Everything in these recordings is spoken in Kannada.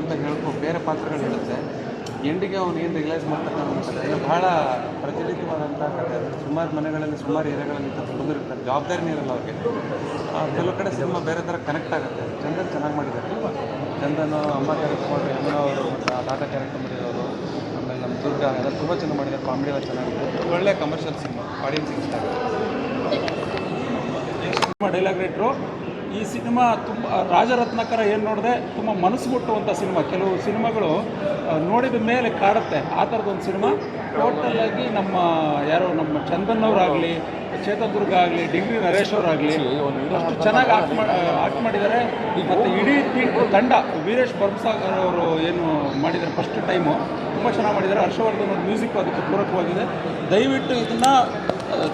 ಅಂತ ಹೇಳ್ಕೊ ಬೇರೆ ಪಾತ್ರಗಳು ಇರುತ್ತೆ. ಎಂಡಿಗೆ ಅವನು ಏನು ರಿಯಲೈಸ್ ಮಾಡ್ತಾನೆ ಇದು ಬಹಳ ಪ್ರಚಲಿತವಾದಂಥ ಕಥೆ ಸುಮಾರು ಮನೆಗಳಲ್ಲಿ, ಸುಮಾರು ಏರಿಯಾಗಳಲ್ಲಿ ಹುಡುಗರಿರ್ತಾರೆ ಜವಾಬ್ದಾರಿನೇ ಇರಲ್ಲ ಅವ್ರಿಗೆ. ಕೆಲವು ಕಡೆ ಸಿನಿಮಾ ಬೇರೆ ಥರ ಕನೆಕ್ಟ್ ಆಗುತ್ತೆ. ಚಂದನ್ ಚೆನ್ನಾಗಿ ಮಾಡಿದ್ದಾರೆ ಚಂದನ್ ಅಮ್ಮ ಕ್ಯಾರೆಕ್ಟರ್ ಮಾಡಿ ಯಮುನಾ ಅವರು ಆ ಕ್ಯಾರೆಕ್ಟರ್ ಮಾಡಿರೋರು, ಆಮೇಲೆ ನಮ್ಮ ದುರ್ಗ, ಎಲ್ಲ ತುಂಬ ಚೆನ್ನಾಗಿ ಮಾಡಿದ್ದಾರೆ ಕಾಮಿಡಿ ಎಲ್ಲ ಚೆನ್ನಾಗಿದೆ. ಒಳ್ಳೆ ಕಮರ್ಷಿಯಲ್ ಸಿನಿಮಾ. ಆಡಿಯನ್ಸ್ ಇಷ್ಟ ಆಗುತ್ತೆ. ಡೈಲಾಗ್ ರೈಟ್ರು ಈ ಸಿನಿಮಾ ತುಂಬ, ರಾಜರತ್ನಕರ ಏನು ನೋಡಿದೆ, ತುಂಬ ಮನಸ್ಸು ಮುಟ್ಟುವಂಥ ಸಿನಿಮಾ. ಕೆಲವು ಸಿನಿಮಾಗಳು ನೋಡಿದ ಮೇಲೆ ಕಾಡುತ್ತೆ. ಆ ಥರದೊಂದು ಸಿನಿಮಾ. ಟೋಟಲ್ ಆಗಿ ನಮ್ಮ, ಯಾರೋ ನಮ್ಮ ಚಂದನ್ ಅವರಾಗಲಿ ಚೇತನ್ ದುರ್ಗ ಆಗಲಿ ಡಿಗ್ರಿ ನರೇಶ್ ಆಗಲಿ ಅಷ್ಟು ಚೆನ್ನಾಗಿ ಆಕ್ಟ್ ಮಾಡಿ ಆಕ್ಟ್ ಮಾಡಿದ್ದಾರೆ. ಮತ್ತು ಇಡೀ ತಂಡ ವೀರೇಶ್ ಬರ್ಮಸಾಗರ್ ಅವರು ಏನು ಮಾಡಿದ್ದಾರೆ ಫಸ್ಟ್ ಟೈಮು ತುಂಬ ಚೆನ್ನಾಗಿ ಮಾಡಿದ್ದಾರೆ. ಹರ್ಷವರ್ಧನ್ ಅವ್ರ ಮ್ಯೂಸಿಕ್ ಅದಕ್ಕೆ ಪೂರಕವಾಗಿದೆ. ದಯವಿಟ್ಟು ಇದನ್ನು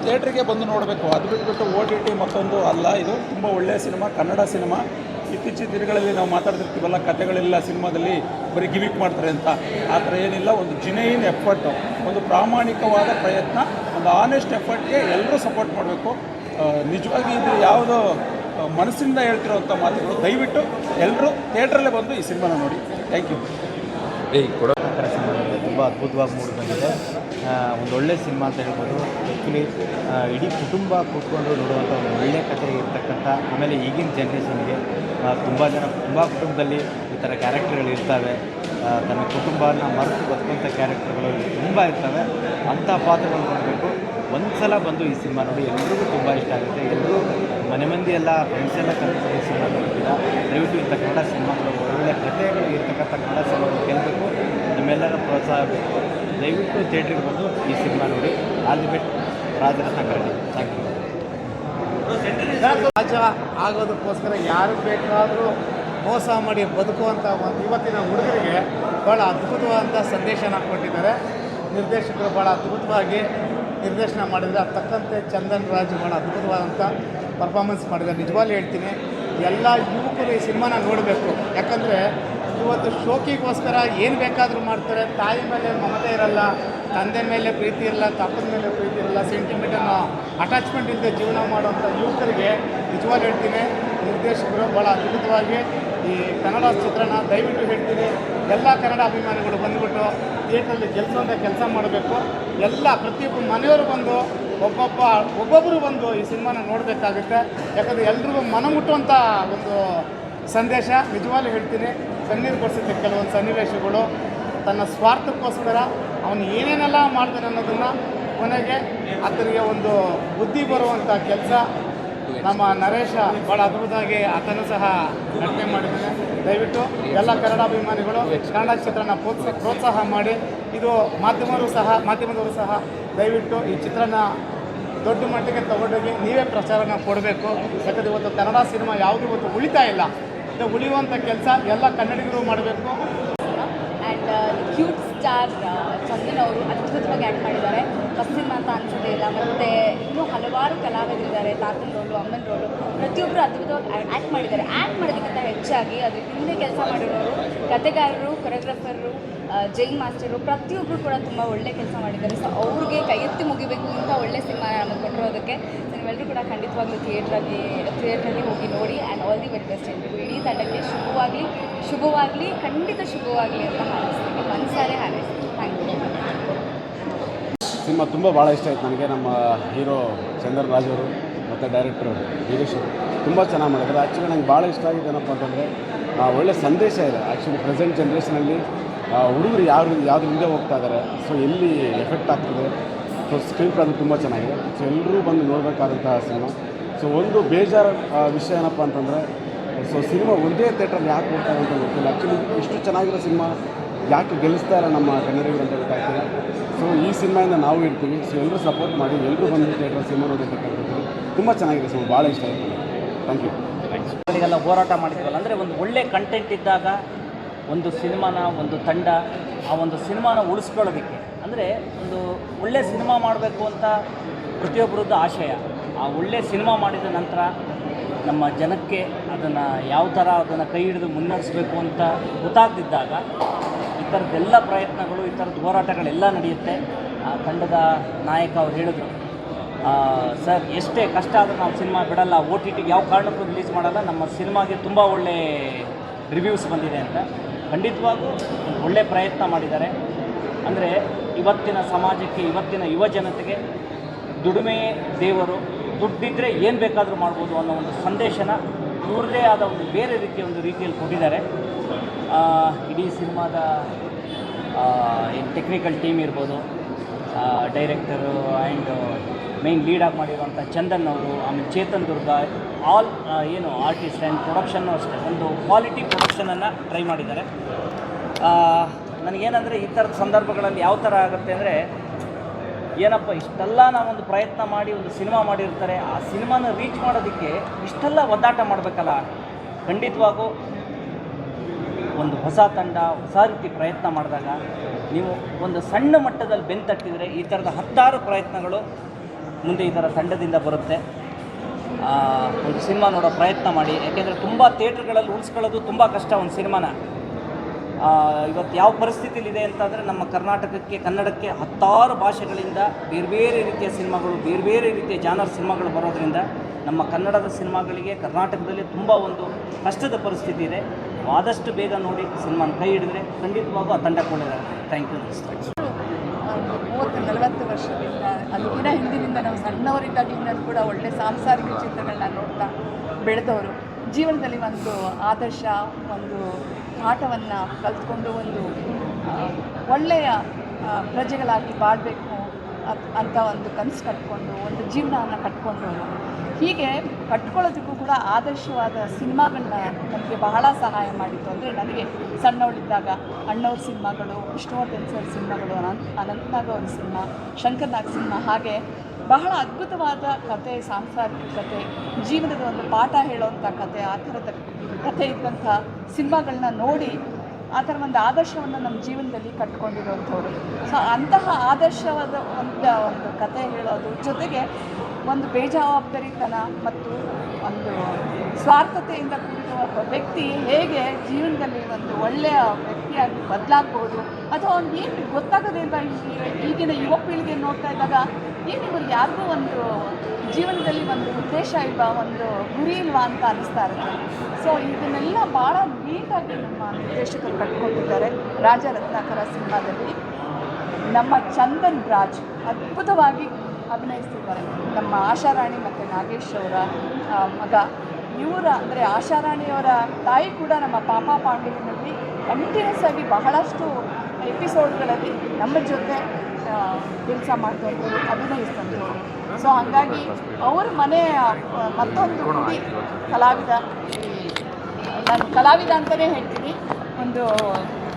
ಥಿಯೇಟ್ರಿಗೆ ಬಂದು ನೋಡಬೇಕು. ಅದು ಬಿಟ್ಬಿಟ್ಟು ಓ ಟಿ ಟಿ ಮತ್ತೊಂದು ಅಲ್ಲ. ಇದು ತುಂಬ ಒಳ್ಳೆಯ ಸಿನಿಮಾ ಕನ್ನಡ ಸಿನಿಮಾ. ಇತ್ತೀಚಿನ ದಿನಗಳಲ್ಲಿ ನಾವು ಮಾತಾಡ್ತಿರ್ತೀವಲ್ಲ ಕಥೆಗಳೆಲ್ಲ ಸಿನಿಮಾದಲ್ಲಿ ಬರೀ ಗಿವಿಕ್ ಮಾಡ್ತಾರೆ ಅಂತ. ಆ ಥರ ಏನಿಲ್ಲ. ಒಂದು ಜಿನೈನ್ ಎಫರ್ಟು ಒಂದು ಪ್ರಾಮಾಣಿಕವಾದ ಪ್ರಯತ್ನ. ಒಂದು ಆನೆಸ್ಟ್ ಎಫರ್ಟ್ಗೆ ಎಲ್ಲರೂ ಸಪೋರ್ಟ್ ಮಾಡಬೇಕು. ನಿಜವಾಗಿ ಇದು ಯಾವುದೋ ಮನಸ್ಸಿಂದ ಹೇಳ್ತಿರೋವಂಥ ಮಾತುಗಳು. ದಯವಿಟ್ಟು ಎಲ್ಲರೂ ಥಿಯೇಟ್ರಲ್ಲೇ ಬಂದು ಈ ಸಿನಿಮಾನ ನೋಡಿ. ಥ್ಯಾಂಕ್ ಯು ಕನ್ನಡ ಸಿನಿಮಾ ತುಂಬ ಅದ್ಭುತವಾಗಿ ಮೂಡಿ ಬಂದಿದೆ. ಒಂದು ಒಳ್ಳೆ ಸಿನಿಮಾ ಅಂತ ಹೇಳ್ಬೋದು. ಆ್ಯಕ್ಚುಲಿ ಇಡೀ ಕುಟುಂಬ ಕೂತ್ಕೊಂಡು ನೋಡುವಂಥ ಒಂದು ಒಳ್ಳೆಯ ಕಥೆ ಇರ್ತಕ್ಕಂಥ ಆಮೇಲೆ ಈಗಿನ ಜನ್ರೇಷನ್ಗೆ ತುಂಬ ಜನ ತುಂಬ ಕುಟುಂಬದಲ್ಲಿ ಈ ಥರ ಕ್ಯಾರೆಕ್ಟರ್ಗಳು ಇರ್ತವೆ. ತನ್ನ ಕುಟುಂಬನ ಮರೆತು ಬದುಕುವಂಥ ಕ್ಯಾರೆಕ್ಟರ್ಗಳು ತುಂಬ ಇರ್ತವೆ. ಅಂಥ ಪಾತ್ರಗಳು ನೋಡಬೇಕು. ಒಂದು ಸಲ ಬಂದು ಈ ಸಿನಿಮಾ ನೋಡಿ, ಎಲ್ರಿಗೂ ತುಂಬ ಇಷ್ಟ ಆಗುತ್ತೆ. ಎಲ್ಲರೂ ಮನೆ ಮಂದಿ ಎಲ್ಲ ಫ್ರೆಂಡ್ಸ್ ಎಲ್ಲ ಕರ್ಕೊಂಡು ಈ ಸಿನಿಮಾ ನೋಡ್ತೀರಾ? ದಯವಿಟ್ಟು ಇಂಥ ಕನ್ನಡ ಸಿನಿಮಾಗಳು ಒಳ್ಳೆಯ ಕಥೆಗಳು ಇರ್ತಕ್ಕಂಥ ಕನ್ನಡ ಸಿನಿಮಾಗಳು ಗೆಲ್ಲಬೇಕು ನಿಮ್ಮೆಲ್ಲರ ಪ್ರೋತ್ಸಾಹ ಬೇಕು. ದಯವಿಟ್ಟು ಥಿಯೇಟ್ರಿಗೆ ಬಂದು ಈ ಸಿನಿಮಾ ನೋಡಿ. All the best. Rajaratna Karadi. Thank you. ರಾಜ, ಆಗೋದಕ್ಕೋಸ್ಕರ ಯಾರು ಬೇಕಾದರೂ ಮೋಸ ಮಾಡಿ ಬದುಕುವಂಥ ಒಂದು ಇವತ್ತಿನ ಹುಡುಗರಿಗೆ ಭಾಳ ಅದ್ಭುತವಾದಂಥ ಸಂದೇಶನ ಕೊಟ್ಟಿದ್ದಾರೆ. ನಿರ್ದೇಶಕರು ಭಾಳ ಅದ್ಭುತವಾಗಿ ನಿರ್ದೇಶನ ಮಾಡಿದರೆ ಅದು ತಕ್ಕಂತೆ ಚಂದನ್ ರಾಜ್ ಭಾಳ ಅದ್ಭುತವಾದಂಥ ಪರ್ಫಾರ್ಮೆನ್ಸ್ ಮಾಡಿದ್ದಾರೆ. ನಿಜವಾಗ್ಲೂ ಹೇಳ್ತೀನಿ, ಎಲ್ಲ ಯುವಕರು ಈ ಸಿನಿಮಾನ ನೋಡಬೇಕು. ಯಾಕಂದರೆ ಇವತ್ತು ಶೋಕಿಗೋಸ್ಕರ ಏನು ಬೇಕಾದರೂ ಮಾಡ್ತಾರೆ. ತಾಯಿ ಮೇಲೆ ಮಮತೆ ಇರಲ್ಲ. ತಂದೆ ಮೇಲೆ ಪ್ರೀತಿ ಇರಲ್ಲ ತಪ್ಪದ ಮೇಲೆ ಪ್ರೀತಿ ಇರಲ್ಲ ಸೆಂಟಿಮೆಂಟನ್ನು ಅಟ್ಯಾಚ್ಮೆಂಟ್ ಇಲ್ಲದೆ ಜೀವನ ಮಾಡುವಂಥ ಯುವಕರಿಗೆ ನಿಜವಾಗಿ ಹೇಳ್ತೀನಿ, ನಿರ್ದೇಶಕರು ಭಾಳ ಅದ್ಭುತವಾಗಿ ಈ ಕನ್ನಡ ಚಿತ್ರಣ ದಯವಿಟ್ಟು ಹೇಳ್ತೀನಿ. ಎಲ್ಲ ಕನ್ನಡ ಅಭಿಮಾನಿಗಳು ಬಂದುಬಿಟ್ಟು ಥಿಯೇಟ್ರಲ್ಲಿ ಅಂತ ಕೆಲಸ ಮಾಡಬೇಕು. ಎಲ್ಲ ಪ್ರತಿಯೊಬ್ಬ ಮನೆಯವರು ಬಂದು, ಒಬ್ಬೊಬ್ಬ ಒಬ್ಬೊಬ್ಬರು ಬಂದು ಈ ಸಿನಿಮಾನ ನೋಡಬೇಕಾಗುತ್ತೆ. ಯಾಕಂದರೆ ಎಲ್ರಿಗೂ ಮನ ಮುಟ್ಟುವಂಥ ಒಂದು ಸಂದೇಶ ನಿಜವಾಗಿ ಹೇಳ್ತೀನಿ. ಕಣ್ಣೀರು ಕೊಡಿಸುತ್ತೆ ಕೆಲವೊಂದು ಸನ್ನಿವೇಶಗಳು. ತನ್ನ ಸ್ವಾರ್ಥಕ್ಕೋಸ್ಕರ ಅವನು ಏನೇನೆಲ್ಲ ಮಾಡ್ತಾನೆ ಅನ್ನೋದನ್ನು ಕೊನೆಗೆ ಆತನಿಗೆ ಒಂದು ಬುದ್ಧಿ ಬರುವಂಥ ಕೆಲಸ. ನಮ್ಮ ನರೇಶ ಭಾಳ ಅದ್ಭುತವಾಗಿ ಆತನು ಸಹ ನಟನೆ ಮಾಡಿದ್ದಾನೆ. ದಯವಿಟ್ಟು ಎಲ್ಲ ಕನ್ನಡ ಅಭಿಮಾನಿಗಳು ಕನ್ನಡ ಚಿತ್ರನ ಪ್ರೋತ್ಸಾಹ ಪ್ರೋತ್ಸಾಹ ಮಾಡಿ. ಇದು ಮಾಧ್ಯಮರು ಸಹ, ಮಾಧ್ಯಮದವರು ಸಹ ದಯವಿಟ್ಟು ಈ ಚಿತ್ರನ ದೊಡ್ಡ ಮಟ್ಟಿಗೆ ತಗೊಂಡೋಗಿ ನೀವೇ ಪ್ರಚಾರನ ಕೊಡಬೇಕು. ಯಾಕಂದರೆ ಇವತ್ತು ಕನ್ನಡ ಸಿನಿಮಾ ಯಾವುದು ಇವತ್ತು ಉಳಿತಾ ಇಲ್ಲ. ಉಳಿಯುವಂಥ ಕೆಲಸ ಎಲ್ಲ ಕನ್ನಡಿಗರು ಮಾಡಬೇಕು. ಆ್ಯಂಡ್ ಕ್ಯೂಟ್ ಸ್ಟಾರ್ ಚಂದನ್ ಅವರು ಅದ್ಭುತವಾಗಿ ಆ್ಯಕ್ಟ್ ಮಾಡಿದ್ದಾರೆ. ಫಸ್ಟ್ ಅಂತ ಅನಿಸೋದೇ ಇಲ್ಲ, ಮತ್ತು ಇನ್ನೂ ಹಲವಾರು ಕಲಾವಿದರಿದ್ದಾರೆ, ತಾತನ ರೋಲು ಅಮ್ಮನ ರೋಲು ಪ್ರತಿಯೊಬ್ಬರು ಅದ್ಭುತವಾಗಿ ಆ್ಯಕ್ಟ್ ಮಾಡಿದ್ದಾರೆ. ಆ್ಯಕ್ಟ್ ಮಾಡೋದಕ್ಕಿಂತ ಹೆಚ್ಚಾಗಿ ಅದು ಹಿಂದೆ ಕೆಲಸ ಮಾಡಿರೋರು ಕತೆಗಾರರು ಕೊರಿಯೋಗ್ರಾಫರು ಜೈನ್ ಮಾಸ್ಟರು ಪ್ರತಿಯೊಬ್ಬರು ಕೂಡ ತುಂಬ ಒಳ್ಳೆ ಕೆಲಸ ಮಾಡಿದ್ದಾರೆ. ಸೊ ಅವ್ರಿಗೆ ಕೈ ಎತ್ತಿ ಮುಗಿಬೇಕು ಇಂಥ ಒಳ್ಳೆ ಸಿನಿಮಾ ನಮಗೆ ಕೊಟ್ಟಿರೋದಕ್ಕೆ ನೀವೆಲ್ಲರೂ ಕೂಡ ಖಂಡಿತವಾಗ್ಲೂ ಥಿಯೇಟ್ರಲ್ಲಿ ಥಿಯೇಟ್ರಲ್ಲಿ ಹೋಗಿ ನೋಡಿ and all the very best ಎಲ್ರಿಗೂ ಇಡೀ ತಂಡಕ್ಕೆ ಶುಭವಾಗಲಿ ಶುಭವಾಗಲಿ, ಖಂಡಿತ ಶುಭವಾಗಲಿ ಅಂತ ಹಾರೈಸ್ತೀನಿ. ಮನಸಾರೆ ಹಾರೈಸ್ತೀನಿ. ಥ್ಯಾಂಕ್ ಯು ಸಿನಿಮಾ ತುಂಬ ಭಾಳ ಇಷ್ಟ ಆಯ್ತು ನನಗೆ. ನಮ್ಮ ಹೀರೋ ಚಂದನ್ ರಾಜವರು ಮತ್ತು ಡೈರೆಕ್ಟ್ರು ಗಿರೀಶ್ ತುಂಬ ಚೆನ್ನಾಗಿ ಮಾಡಿದ್ದಾರೆ. ಆ್ಯಕ್ಚುಲಿ ನಂಗೆ ಭಾಳ ಇಷ್ಟ ಆಗಿದೆ ಏನಪ್ಪ ಅಂತಂದರೆ ಒಳ್ಳೆ ಸಂದೇಶ ಇದೆ. ಆ್ಯಕ್ಚುಲಿ ಪ್ರೆಸೆಂಟ್ ಜನ್ರೇಷನಲ್ಲಿ ಹುಡುಗರು ಯಾರು, ಯಾವುದು ಹಿಂದೆ ಹೋಗ್ತಾ ಇದ್ದಾರೆ ಸೊ ಎಲ್ಲಿ ಎಫೆಕ್ಟ್ ಆಗ್ತದೆ ಸೊ ಸ್ಕ್ರೀನ್ ಅದು ತುಂಬ ಚೆನ್ನಾಗಿದೆ. ಸೊ ಎಲ್ಲರೂ ಬಂದು ನೋಡಬೇಕಾದಂತಹ ಸಿನಿಮಾ ಸೊ ಒಂದು ಬೇಜಾರು ವಿಷಯ ಏನಪ್ಪ ಅಂತಂದರೆ ಸೊ ಸಿನಿಮಾ ಒಂದೇ ಥಿಯೇಟ್ರಲ್ಲಿ ಯಾಕೆ ಹೋಗ್ತಾರೆ ಅಂತ ಗೊತ್ತಿಲ್ಲ. ಆ್ಯಕ್ಚುಲಿ ಇಷ್ಟು ಚೆನ್ನಾಗಿರೋ ಸಿನಿಮಾ ಯಾಕೆ ಗೆಲ್ಲಿಸ್ತಾ ಇಲ್ಲ ನಮ್ಮ ಕನ್ನಡಿಗರು ಅಂತ ಗೊತ್ತಾಗ್ತಿಲ್ಲ. ಸೊ ಈ ಸಿನಿಮಾಯಿಂದ ನಾವು ಇರ್ತೀವಿ. ಸೊ ಎಲ್ಲರೂ ಸಪೋರ್ಟ್ ಮಾಡಿ ಎಲ್ಲರೂ ಬಂದು ಥಿಯೇಟ್ರ್ ಸಿನಿಮಾ ನೋಡಬೇಕಂತ ತುಂಬ ಚೆನ್ನಾಗಿದೆ ಸಿನಿಮಾ ಭಾಳ ಇಷ್ಟ ಆಯಿತು ಥ್ಯಾಂಕ್ ಯು ಅವರಿಗೆಲ್ಲ ಹೋರಾಟ ಮಾಡಿದ್ವಲ್ಲ, ಅಂದರೆ ಒಂದು ಒಳ್ಳೆ ಕಂಟೆಂಟ್ ಇದ್ದಾಗ ಒಂದು ಸಿನಿಮಾನ ಒಂದು ತಂಡ, ಆ ಒಂದು ಸಿನಿಮಾನ ಉಳಿಸ್ಕೊಳ್ಳೋದಕ್ಕೆ ಅಂದರೆ ಒಂದು ಒಳ್ಳೆ ಸಿನಿಮಾ ಮಾಡಬೇಕು ಅಂತ ಪ್ರತಿಯೊಬ್ಬರದ್ದು ಆಶಯ. ಆ ಒಳ್ಳೆ ಸಿನಿಮಾ ಮಾಡಿದ ನಂತರ ನಮ್ಮ ಜನಕ್ಕೆ ಅದನ್ನು ಯಾವ ಥರ ಅದನ್ನು ಕೈ ಹಿಡಿದು ಮುನ್ನಡೆಸಬೇಕು ಅಂತ ಗೊತ್ತಾಗ್ತಿದ್ದಾಗ ಈ ಥರದ್ದೆಲ್ಲ ಪ್ರಯತ್ನಗಳು, ಈ ಥರದ ಹೋರಾಟಗಳೆಲ್ಲ ನಡೆಯುತ್ತೆ. ಆ ತಂಡದ ನಾಯಕ ಅವ್ರು ಹೇಳಿದರು ಸರ್, ಎಷ್ಟೇ ಕಷ್ಟ ಆದರೂ ನಾವು ಸಿನಿಮಾ ಬಿಡಲ್ಲ. ಓ ಟಿ ಟಿಗೆ ಯಾವ ಕಾರಣಕ್ಕೂ ರಿಲೀಸ್ ಮಾಡಲ್ಲ. ನಮ್ಮ ಸಿನಿಮಾಗೆ ತುಂಬ ಒಳ್ಳೆ ರಿವ್ಯೂಸ್ ಬಂದಿದೆ ಅಂತ. ಖಂಡಿತವಾಗೂ ಒಳ್ಳೆ ಪ್ರಯತ್ನ ಮಾಡಿದ್ದಾರೆ. ಅಂದರೆ ಇವತ್ತಿನ ಸಮಾಜಕ್ಕೆ, ಇವತ್ತಿನ ಯುವ ಜನತೆಗೆ ದುಡಿಮೆಯೇ ದೇವರು ದುಡ್ಡಿದ್ದರೆ ಏನು ಬೇಕಾದರೂ ಮಾಡ್ಬೋದು ಅನ್ನೋ ಒಂದು ಸಂದೇಶನ ಇವ್ರದೇ ಆದ ಒಂದು ಬೇರೆ ರೀತಿಯ ಒಂದು ರೀತಿಯಲ್ಲಿ ಕೊಟ್ಟಿದ್ದಾರೆ. ಇಡೀ ಸಿನಿಮಾದ ಏನು ಟೆಕ್ನಿಕಲ್ ಟೀಮ್ ಇರ್ಬೋದು ಡೈರೆಕ್ಟರು ಆ್ಯಂಡ್ ಲೀಡ್ ಲೀಡಾಗಿ ಮಾಡಿರುವಂಥ ಚಂದನ್ ಅವರು, ಆಮೇಲೆ ಚೇತನ್ ದುರ್ಗ ಆಲ್ ಏನು ಆರ್ಟಿಸ್ಟ್ ಆ್ಯಂಡ್ ಪ್ರೊಡಕ್ಷನ್ನು ಅಷ್ಟೇ, ಒಂದು ಕ್ವಾಲಿಟಿ ಪ್ರೊಡಕ್ಷನನ್ನು ಟ್ರೈ ಮಾಡಿದ್ದಾರೆ. ನನಗೇನಂದರೆ ಈ ಥರದ ಸಂದರ್ಭಗಳಲ್ಲಿ ಯಾವ ಥರ ಆಗುತ್ತೆ ಅಂದರೆ, ಏನಪ್ಪ, ಇಷ್ಟೆಲ್ಲ ನಾವೊಂದು ಪ್ರಯತ್ನ ಮಾಡಿ ಒಂದು ಸಿನಿಮಾ ಮಾಡಿರ್ತಾರೆ, ಆ ಸಿನಿಮಾನ ರೀಚ್ ಮಾಡೋದಕ್ಕೆ ಇಷ್ಟೆಲ್ಲ ಒದ್ದಾಟ ಮಾಡಬೇಕಲ್ಲ. ಖಂಡಿತವಾಗೂ ಒಂದು ಹೊಸ ತಂಡ, ಹೊಸ ರೀತಿ ಪ್ರಯತ್ನ ಮಾಡಿದಾಗ ನೀವು ಒಂದು ಸಣ್ಣ ಮಟ್ಟದಲ್ಲಿ ಬೆಂತಟ್ಟಿದರೆ ಈ ಥರದ ಹತ್ತಾರು ಪ್ರಯತ್ನಗಳು ಮುಂದೆ ಈ ಥರ ತಂಡದಿಂದ ಬರುತ್ತೆ. ಒಂದು ಸಿನಿಮಾ ನೋಡೋ ಪ್ರಯತ್ನ ಮಾಡಿ, ಯಾಕೆಂದರೆ ತುಂಬ ಥಿಯೇಟ್ರ್ಗಳಲ್ಲಿ ಉಳಿಸ್ಕೊಳ್ಳೋದು ತುಂಬ ಕಷ್ಟ ಒಂದು ಸಿನಿಮಾನ. ಇವತ್ತು ಯಾವ ಪರಿಸ್ಥಿತಿಯಲ್ಲಿದೆ ಅಂತಂದರೆ ನಮ್ಮ ಕರ್ನಾಟಕಕ್ಕೆ, ಕನ್ನಡಕ್ಕೆ ಹತ್ತಾರು ಭಾಷೆಗಳಿಂದ ಬೇರೆ ಬೇರೆ ರೀತಿಯ ಸಿನಿಮಾಗಳು, ಬೇರೆ ಬೇರೆ ರೀತಿಯ ಜಾನರ್ ಸಿನಿಮಾಗಳು ಬರೋದರಿಂದ ನಮ್ಮ ಕನ್ನಡದ ಸಿನಿಮಾಗಳಿಗೆ ಕರ್ನಾಟಕದಲ್ಲಿ ತುಂಬ ಒಂದು ಕಷ್ಟದ ಪರಿಸ್ಥಿತಿ ಇದೆ. ಆದಷ್ಟು ಬೇಗ ನೋಡಿ ಸಿನಿಮಾನ ಕೈ ಹಿಡಿದ್ರೆ ಖಂಡಿತವಾಗೂ ಆ ತಂಡ ಕೂಡ ಥ್ಯಾಂಕ್ ಯು ನಮಸ್ತೆ ಮೂವತ್ತು, ನಲವತ್ತು ವರ್ಷದಿಂದ ಅದಕ್ಕಿಂತ ಹಿಂದಿನಿಂದ ನಾವು ಸಣ್ಣವರಿದ್ದಾಗಲಿಂದಲೂ ಕೂಡ ಒಳ್ಳೆ ಸಾಂಸಾರಿಕ ಚಿತ್ರಗಳನ್ನ ನೋಡ್ತಾ ಬೆಳೆದವರು. ಜೀವನದಲ್ಲಿ ಒಂದು ಆದರ್ಶ, ಒಂದು ಪಾಠವನ್ನು ಕಲ್ತ್ಕೊಂಡು ಒಂದು ಒಳ್ಳೆಯ ಪ್ರಜೆಗಳಾಗಿ ಬಾಳಬೇಕು ಅಂತ ಒಂದು ಕನಸು ಕಟ್ಕೊಂಡು, ಒಂದು ಜೀವನವನ್ನು ಕಟ್ಕೊಂಡು. ಹೀಗೆ ಕಟ್ಕೊಳ್ಳೋದಕ್ಕೂ ಕೂಡ ಆದರ್ಶವಾದ ಸಿನಿಮಾಗಳನ್ನ ನಮಗೆ ಬಹಳ ಸಹಾಯ ಮಾಡಿತ್ತು. ಅಂದರೆ ನನಗೆ ಸಣ್ಣವಳಿದ್ದಾಗ ಅಣ್ಣವ್ರ ಸಿನಿಮಾಗಳು ವಿಷ್ಣುವರ್ಧನ್ ಸರ್ ಸಿನಿಮಾಗಳು, ಅನಂತ್, ಅನಂತನಾಗ್ ಒಂದು ಸಿನಿಮಾ, ಶಂಕರ್ನಾಗ್ ಸಿನಿಮಾ, ಹಾಗೆ ಬಹಳ ಅದ್ಭುತವಾದ ಕತೆ, ಸಾಂಸಾರಿಕ ಕತೆ, ಜೀವನದ ಒಂದು ಪಾಠ ಹೇಳುವಂಥ ಕತೆ, ಆ ಥರದ ಕತೆ ಇದ್ದಂಥ ಸಿನಿಮಾಗಳನ್ನ ನೋಡಿ ಆ ಥರ ಒಂದು ಆದರ್ಶವನ್ನು ನಮ್ಮ ಜೀವನದಲ್ಲಿ ಕಟ್ಕೊಂಡಿರುವಂಥವ್ರು. ಸೊ ಅಂತಹ ಆದರ್ಶವಾದ ಒಂದು ಒಂದು ಕತೆ ಹೇಳೋದು ಜೊತೆಗೆ ಒಂದು ಬೇಜವಾಬ್ದಾರಿತನ ಮತ್ತು ಒಂದು ಸ್ವಾರ್ಥತೆಯಿಂದ ಕೂಡಿರುವ ವ್ಯಕ್ತಿ ಹೇಗೆ ಜೀವನದಲ್ಲಿ ಒಂದು ಒಳ್ಳೆಯ ವ್ಯಕ್ತಿಯಾಗಿ ಬದಲಾಗ್ಬೋದು? ಅಥವಾ ಅವ್ನಿಗೆ ಏನು ಗೊತ್ತಾಗೋದೇ ಇಲ್ಲ ಈ- ಈಗಿನ ಯುವ ಪೀಳಿಗೆ ನೋಡ್ತಾ ಇದ್ದಾಗ ಏನು ಇವ್ರಿಗೆ ಯಾರಿಗೂ ಒಂದು ಜೀವನದಲ್ಲಿ ಒಂದು ಉದ್ದೇಶ ಇಲ್ವಾ ಒಂದು ಗುರಿ ಇಲ್ವಾ ಅಂತ ಅನಿಸ್ತಾ ಇರುತ್ತೆ. ಸೊ ಇದನ್ನೆಲ್ಲ ಭಾಳ ನೀಟಾಗಿ ನಮ್ಮ ನಿರ್ದೇಶಕರು ಕಟ್ಕೊಂಡಿದ್ದಾರೆ. ರಾಜ ರತ್ನಾಕರ ಸಿನಿಮಾದಲ್ಲಿ ನಮ್ಮ ಚಂದನ್ ರಾಜ್ ಅದ್ಭುತವಾಗಿ ಅಭಿನಯಿಸ್ತಿದ್ದಾರೆ. ನಮ್ಮ ಆಶಾರಾಣಿ ಮತ್ತು ನಾಗೇಶ್ ಅವರ ಮಗ. ಇವರ, ಅಂದರೆ ಆಶಾರಾಣಿಯವರ ತಾಯಿ ಕೂಡ ನಮ್ಮ ಪಾಪ ಪಾಂಡವಿನಲ್ಲಿ ಕಂಟಿನ್ಯೂಸ್ ಆಗಿ ಬಹಳಷ್ಟು ಎಪಿಸೋಡ್ಗಳಲ್ಲಿ ನಮ್ಮ ಜೊತೆ ಕೆಲಸ ಮಾಡ್ತಂಥವ್ರು ಅಭಿನಯಿಸ್ತಂಥವ್ರು ಸೊ ಹಾಗಾಗಿ ಅವ್ರ ಮನೆ ಮತ್ತೊಂದು ಹುಡುಗಿ ಕಲಾವಿದ ನಾನು ಕಲಾವಿದ ಅಂತಲೇ ಹೇಳ್ತೀನಿ. ಒಂದು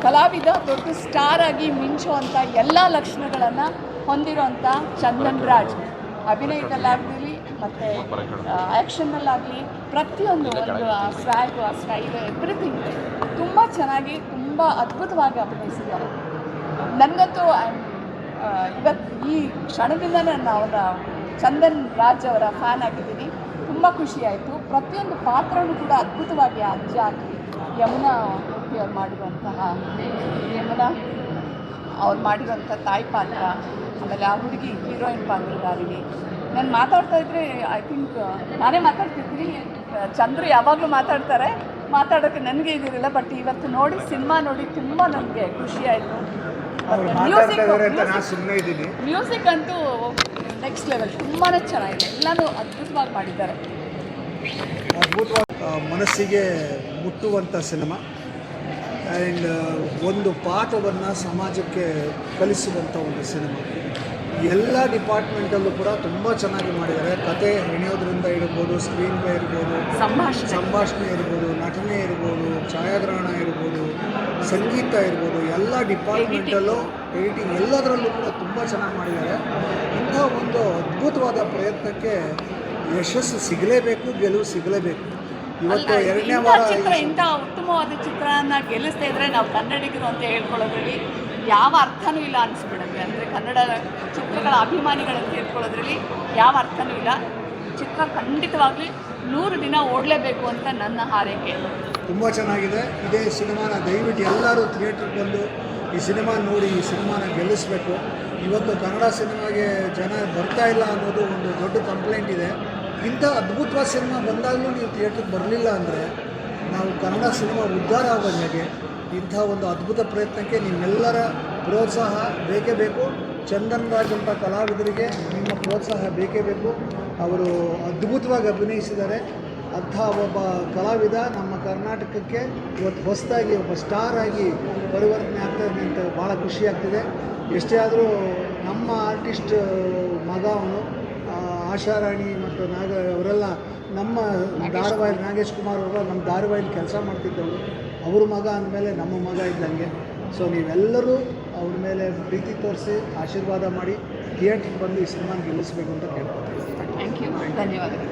ಕಲಾವಿದ ದೊಡ್ಡ ಸ್ಟಾರ್ ಆಗಿ ಮಿಂಚುವಂಥ ಎಲ್ಲ ಲಕ್ಷಣಗಳನ್ನು ಹೊಂದಿರುವಂಥ ಚಂದನ್ ರಾಜ್. ಅಭಿನಯದಲ್ಲಾಗಲಿ ಮತ್ತು ಆ್ಯಕ್ಷನ್ನಲ್ಲಾಗಲಿ ಪ್ರತಿಯೊಂದು ಒಂದು ಆ ಸ್ವ್ಯಾಗು ಆ ಸ್ಟೈಲ್ ಎವ್ರಿಥಿಂಗ್ ತುಂಬ ಚೆನ್ನಾಗಿ ತುಂಬ ಅದ್ಭುತವಾಗಿ ಅಭಿನಯಿಸಿದ್ದಾರೆ ನನಗಂತೂ ಇವತ್ತು ಈ ಕ್ಷಣದಿಂದ ನಾನು ಅವರ ಚಂದನ್ ರಾಜ್ ಅವರ ಫ್ಯಾನ್ ಆಗಿದ್ದೀನಿ. ತುಂಬ ಖುಷಿಯಾಯಿತು ಪ್ರತಿಯೊಂದು ಪಾತ್ರನೂ ಕೂಡ ಅದ್ಭುತವಾಗಿ ಅಜ್ಜ ಆಗಲಿ ಯಮುನಾ ಅವ್ರು ಮಾಡಿರುವಂತಹ ಯಮುನಾ. ಅವ್ರು ಮಾಡಿರೋಂಥ ತಾಯಿ ಪಾತ್ರ ಆಮೇಲೆ ಆ ಹುಡುಗಿ ಹೀರೋಯಿನ್ ಪಾತ್ರಧಾರಿಣಿ. ನಾನು ಮಾತಾಡ್ತಾ ಇದ್ರೆ ಐ ಥಿಂಕ್ ನಾನೇ ಮಾತಾಡ್ತಿದ್ದೀನಿ ಚಂದ್ರು ಯಾವಾಗಲೂ ಮಾತಾಡ್ತಾರೆ. ಮಾತಾಡೋಕ್ಕೆ ನನಗೆ ಇದಿರಲಿಲ್ಲ ಬಟ್ ಇವತ್ತು ನೋಡಿ ಸಿನಿಮಾ ನೋಡಿ ತುಂಬ ನನಗೆ ಖುಷಿ ಆಯಿತು. ಮ್ಯೂಸಿಕ್ ಅಂತೂ ನೆಕ್ಸ್ಟ್ ಲೆವೆಲ್ ತುಂಬಾ ಚೆನ್ನಾಗಿದೆ. ಎಲ್ಲನೂ ಅದ್ಭುತವಾಗಿ ಮಾಡಿದ್ದಾರೆ. ಅದ್ಭುತವಾಗಿ ಮನಸ್ಸಿಗೆ ಮುಟ್ಟುವಂಥ ಸಿನಿಮಾ. ಆ್ಯಂಡ್ ಒಂದು ಪಾಠವನ್ನು ಸಮಾಜಕ್ಕೆ ಕಲಿಸುವಂಥ ಒಂದು ಸಿನಿಮಾ. ಎಲ್ಲ ಡಿಪಾರ್ಟ್ಮೆಂಟಲ್ಲೂ ಕೂಡ ತುಂಬ ಚೆನ್ನಾಗಿ ಮಾಡಿದ್ದಾರೆ. ಕತೆ ಹೆಣೆಯೋದ್ರಿಂದ ಇರ್ಬೋದು ಸ್ಕ್ರೀನ್ ಪ್ಲೇ ಇರ್ಬೋದು ಸಂಭಾಷಣೆ. ಸಂಭಾಷಣೆ ಇರ್ಬೋದು ನಟನೆ ಇರ್ಬೋದು ಛಾಯಾಗ್ರಹಣ ಇರ್ಬೋದು ಸಂಗೀತ ಇರ್ಬೋದು ಎಲ್ಲ ಡಿಪಾರ್ಟ್ಮೆಂಟಲ್ಲೂ ಎಡಿಟಿಂಗ್ ಎಲ್ಲದರಲ್ಲೂ ಕೂಡ ತುಂಬ ಚೆನ್ನಾಗಿ ಮಾಡಿದ್ದಾರೆ. ಇಂಥ ಒಂದು ಅದ್ಭುತವಾದ ಪ್ರಯತ್ನಕ್ಕೆ ಯಶಸ್ಸು ಸಿಗಲೇಬೇಕು ಗೆಲುವು ಸಿಗಲೇಬೇಕು. ಇವತ್ತು ಎರಡನೇ ವಾರ ಚಿತ್ರ ಇಂಥ ಉತ್ತಮವಾದ ಚಿತ್ರನ ಗೆಲ್ಲಿಸ್ತಾ ಇದ್ರೆ ನಾವು ಕನ್ನಡಿಗರು ಅಂತ ಹೇಳ್ಕೊಳ್ಳೋದ್ರಲ್ಲಿ ಯಾವ ಅರ್ಥನೂ ಇಲ್ಲ ಅನಿಸ್ಬಿಡುತ್ತೆ. ಅಂದರೆ ಕನ್ನಡ ಚಿತ್ರಗಳ ಅಭಿಮಾನಿಗಳಂತ ಹೇಳ್ಕೊಳ್ಳೋದ್ರಲ್ಲಿ ಯಾವ ಅರ್ಥನೂ ಇಲ್ಲ. ಚಿತ್ರ ಖಂಡಿತವಾಗ್ಲಿ ನೂರು ದಿನ ಓಡಲೇಬೇಕು ಅಂತ ನನ್ನ ಹಾರೈಕೆ. ತುಂಬ ಚೆನ್ನಾಗಿದೆ. ಇದೇ ಸಿನಿಮಾನ ದಯವಿಟ್ಟು ಎಲ್ಲರೂ ಥಿಯೇಟ್ರಿಗೆ ಬಂದು ಈ ಸಿನಿಮಾ ನೋಡಿ ಈ ಸಿನಿಮಾನ ಗೆಲ್ಲಿಸಬೇಕು. ಇವತ್ತು ಕನ್ನಡ ಸಿನಿಮಾಗೆ ಜನ ಬರ್ತಾ ಇಲ್ಲ ಅನ್ನೋದು ಒಂದು ದೊಡ್ಡ ಕಂಪ್ಲೇಂಟ್ ಇದೆ. ಇಂಥ ಅದ್ಭುತವಾದ ಸಿನಿಮಾ ಬಂದಾಗಲೂ ನೀವು ಥಿಯೇಟ್ರಿಗೆ ಬರಲಿಲ್ಲ ಅಂದರೆ ನಾವು ಕನ್ನಡ ಸಿನಿಮಾ ಉದ್ಧಾರ ಆಗೋದು ಇಂಥ ಒಂದು ಅದ್ಭುತ ಪ್ರಯತ್ನಕ್ಕೆ ನಿಮ್ಮೆಲ್ಲರ ಪ್ರೋತ್ಸಾಹ ಬೇಕೇ ಬೇಕು. ಚಂದನ್ ರಾಜ್ ಅಂತ ಕಲಾವಿದರಿಗೆ ನಿಮ್ಮ ಪ್ರೋತ್ಸಾಹ ಬೇಕೇ ಬೇಕು. ಅವರು ಅದ್ಭುತವಾಗಿ ಅಭಿನಯಿಸಿದ್ದಾರೆ. ಅಂಥ ಒಬ್ಬ ಕಲಾವಿದ ನಮ್ಮ ಕರ್ನಾಟಕಕ್ಕೆ ಇವತ್ತು ಹೊಸದಾಗಿ ಒಬ್ಬ ಸ್ಟಾರ್ ಆಗಿ ಪರಿವರ್ತನೆ ಇದೆ ಅಂತ ಭಾಳ ಖುಷಿ ಆಗ್ತಿದೆ. ಎಷ್ಟೇ ಆದರೂ ನಮ್ಮ ಆರ್ಟಿಸ್ಟ್ ಮಗ ಅವನು ಆಶಾರಾಣಿ ಮತ್ತು ನಾಗ ಅವರೆಲ್ಲ ನಮ್ಮ ಧಾರವಾಹಿ ನಾಗೇಶ್ ಕುಮಾರ್ ಅವರು ನಮ್ಮ ಧಾರವಾಹಿಲಿ ಕೆಲಸ ಮಾಡ್ತಿದ್ದವರು. ಅವ್ರ ಮಗ ಅಂದಮೇಲೆ ನಮ್ಮ ಮಗ ಇದ್ದಂಗೆ. ಸೊ ನೀವೆಲ್ಲರೂ ಅವ್ರ ಮೇಲೆ ಪ್ರೀತಿ ತೋರಿಸಿ ಆಶೀರ್ವಾದ ಮಾಡಿ ಥಿಯೇಟ್ರಿಗೆ ಬಂದು ಈ ಸಿನಿಮಾ ಗೆಲ್ಲಿಸಬೇಕು ಅಂತ ಕೇಳ್ಕೊತೀವಿ. ಥ್ಯಾಂಕ್ ಯು ಧನ್ಯವಾದಗಳು.